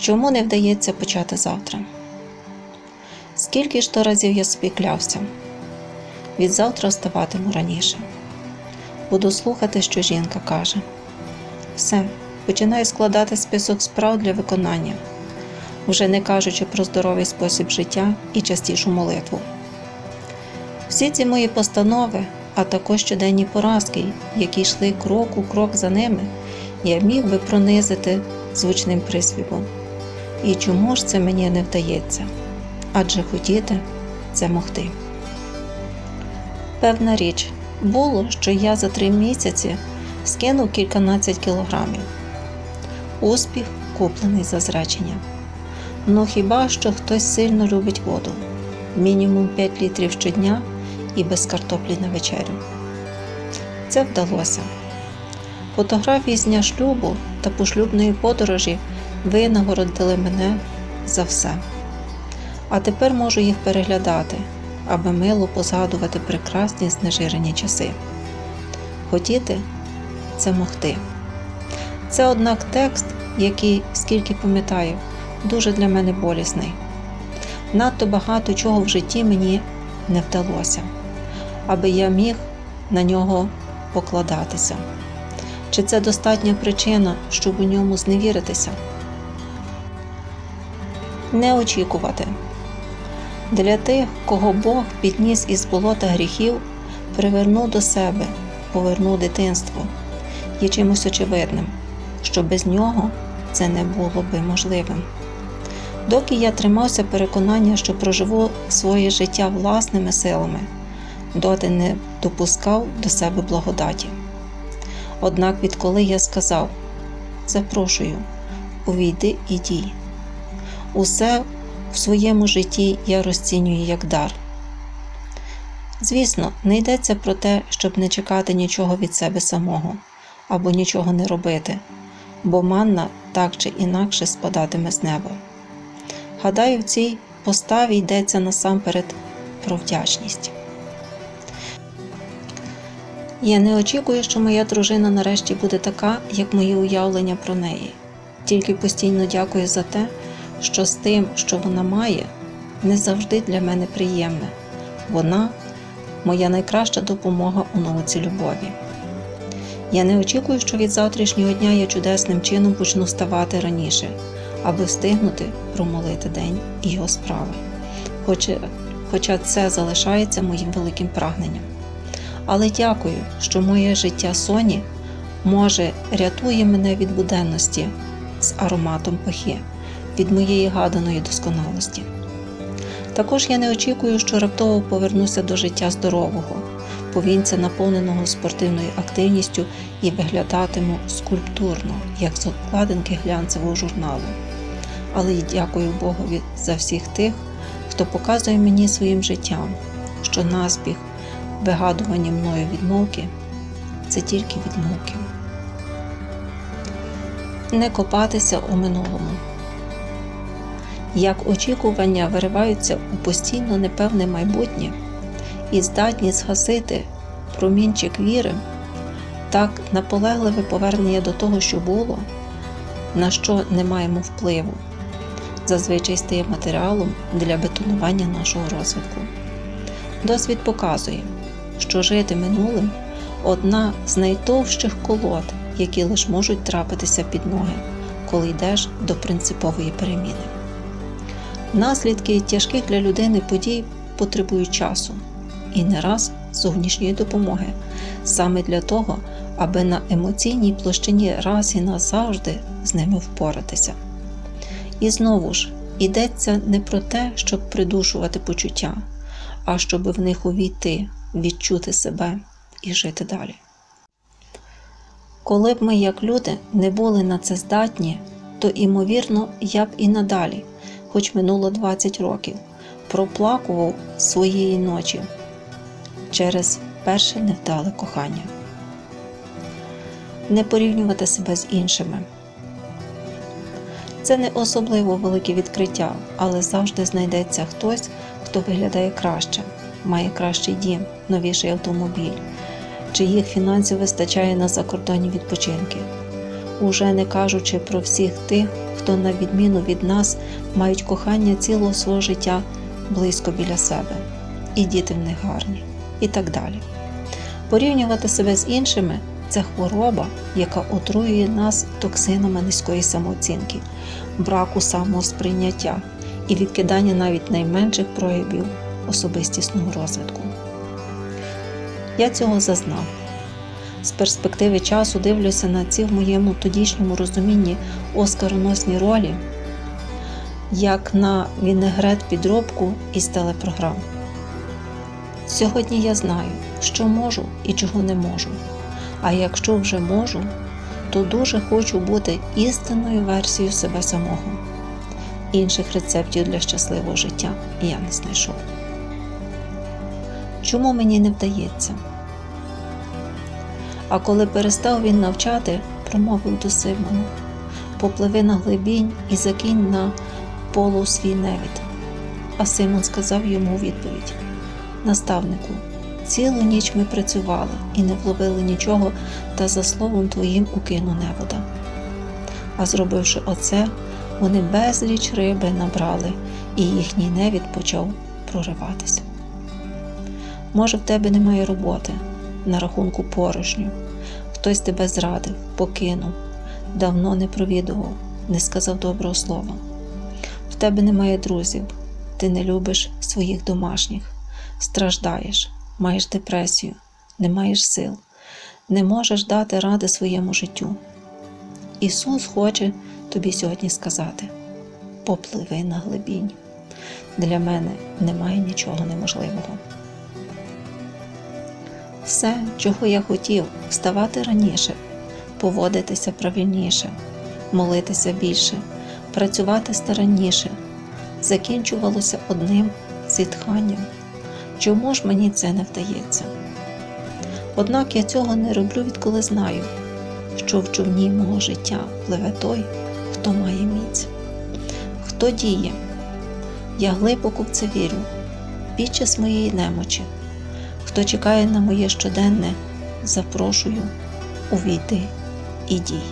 Чому не вдається почати завтра? Скільки ж то разів я собі клявся? Від завтра вставатиму раніше. Буду слухати, що жінка каже. Все, починаю складати список справ для виконання, вже не кажучи про здоровий спосіб життя і частішу молитву. Всі ці мої постанови, а також щоденні поразки, які йшли крок у крок за ними, я міг би пронизити звучним приспівом. І чому ж це мені не вдається? Адже хотіти це могти. Певна річ, було, що я за три місяці скинув кільканадцять кілограмів. Успіх куплений за зречення. Ну хіба що хтось сильно любить воду, мінімум 5 літрів щодня і без картоплі на вечерю. Це вдалося. Фотографії з дня шлюбу та пошлюбної подорожі винагородили мене за все. А тепер можу їх переглядати, аби мило позгадувати прекрасні знежирені часи. Хотіти це могти. Це, однак, текст, який, скільки пам'ятаю, дуже для мене болісний. Надто багато чого в житті мені не вдалося, аби я міг на нього покладатися. Чи це достатня причина, щоб у ньому зневіритися? Не очікувати. Для тих, кого Бог підніс із болота гріхів, привернув до себе, повернув дитинство, є чимось очевидним, що без нього це не було би можливим. Доки я тримався переконання, що проживу своє життя власними силами, доти не допускав до себе благодаті. Однак, відколи я сказав запрошую, увійди і дій. Усе в своєму житті я розцінюю як дар. Звісно, не йдеться про те, щоб не чекати нічого від себе самого або нічого не робити, бо манна так чи інакше спадатиме з неба. Гадаю, в цій поставі йдеться насамперед про вдячність. Я не очікую, що моя дружина нарешті буде така, як мої уявлення про неї, тільки постійно дякую за те, що з тим, що вона має, не завжди для мене приємне. Вона моя найкраща допомога у науці любові. Я не очікую, що від завтрашнього дня я чудесним чином почну вставати раніше, аби встигнути промолити день і його справи. Хоча, хоча це залишається моїм великим прагненням. Але дякую, що моє життя Соні може рятує мене від буденності з ароматом пахи, від моєї гаданої досконалості. Також я не очікую, що раптово повернуся до життя здорового, повінця наповненого спортивною активністю і виглядатиму скульптурно, як з обкладинки глянцевого журналу. Але й дякую Богові за всіх тих, хто показує мені своїм життям, що наспіх вигадувані мною відмовки це тільки відмовки. Не копатися у минулому. Як очікування вириваються у постійно непевне майбутнє і здатні згасити промінчик віри, так наполегливе повернення до того, що було, на що не маємо впливу, зазвичай стає матеріалом для бетонування нашого розвитку. Досвід показує, що жити минулим одна з найтовщих колод, які лише можуть трапитися під ноги, коли йдеш до принципової переміни. Наслідки тяжких для людини подій потребують часу і не раз зовнішньої допомоги, саме для того, аби на емоційній площині раз і назавжди з ними впоратися. І знову ж йдеться не про те, щоб придушувати почуття, а щоб в них увійти, відчути себе і жити далі. Коли б ми, як люди, не були на це здатні, то, імовірно, я б і надалі, хоч минуло 20 років, проплакував своєї ночі через перше невдале кохання. Не порівнювати себе з іншими. Це не особливо велике відкриття, але завжди знайдеться хтось, хто виглядає краще, має кращий дім, новіший автомобіль, чиїх фінансів вистачає на закордонні відпочинки, уже не кажучи про всіх тих, хто на відміну від нас, мають кохання цілого свого життя близько біля себе, і діти в них гарні, і так далі. Порівнювати себе з іншими це хвороба, яка отруює нас токсинами низької самооцінки, браку самосприйняття і відкидання навіть найменших проявів особистісного розвитку. Я цього зазнав. З перспективи часу дивлюся на ці в моєму тодішньому розумінні оскароносні ролі, як на вінегрет підробку із телепрограм. Сьогодні я знаю, що можу і чого не можу. А якщо вже можу, то дуже хочу бути істинною версією себе самого. Інших рецептів для щасливого життя я не знайшов. Чому мені не вдається? А коли перестав він навчати, промовив до Симона попливи на глибінь і закинь на полу свій невід. А Симон сказав йому відповідь: Наставнику, цілу ніч ми працювали і не вловили нічого, та за словом твоїм укину невода. А зробивши оце, вони безліч риби набрали, і їхній невід почав прориватися. Може, в тебе немає роботи на рахунку порожню, хтось тебе зрадив, покинув, давно не провідував, не сказав доброго слова. В тебе немає друзів, ти не любиш своїх домашніх, страждаєш, маєш депресію, не маєш сил, не можеш дати ради своєму життю. Ісус хоче тобі сьогодні сказати: попливи на глибінь. Для мене немає нічого неможливого. Все, чого я хотів, вставати раніше, поводитися правильніше, молитися більше, працювати старанніше, закінчувалося одним зітханням. Чому ж мені це не вдається? Однак я цього не роблю, відколи знаю, що в човні мого життя пливе той, хто має міць, хто діє. Я глибоко в це вірю, під час моєї немочі. Хто чекає на моє щоденне, запрошую увійти і дій.